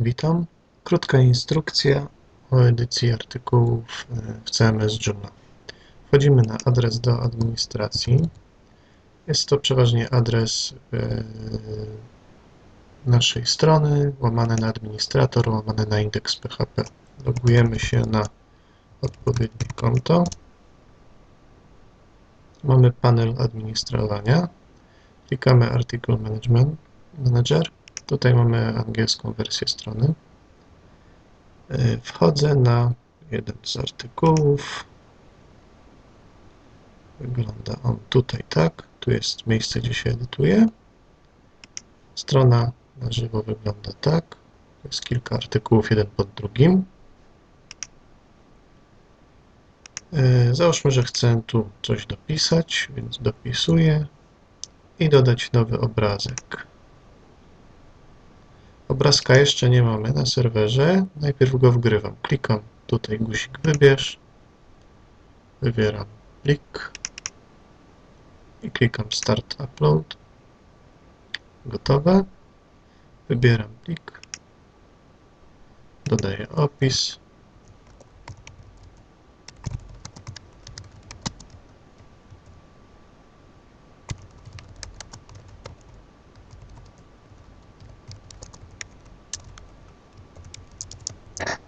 Witam. Krótka instrukcja o edycji artykułów e, w CMS Joomla. Wchodzimy na adres do administracji. Jest to przeważnie adres e, naszej strony, łamane na administrator, łamane na indeks PHP. Logujemy się na odpowiednie konto. Mamy panel administrowania. Klikamy Article Management Manager. Tutaj mamy angielską wersję strony. Y, Wchodzę na jeden z artykułów. Wygląda on tutaj tak. Tu jest miejsce, gdzie się edytuje. Strona na żywo wygląda tak. Jest kilka artykułów, jeden pod drugim. Y, Załóżmy, że chcę tu coś dopisać, więc dopisuję i dodać nowy obrazek. Obrazka jeszcze nie mamy na serwerze. Najpierw go wgrywam. Klikam tutaj guzik wybierz. Wybieram plik. I klikam start upload. Gotowe. Wybieram plik. Dodaję opis.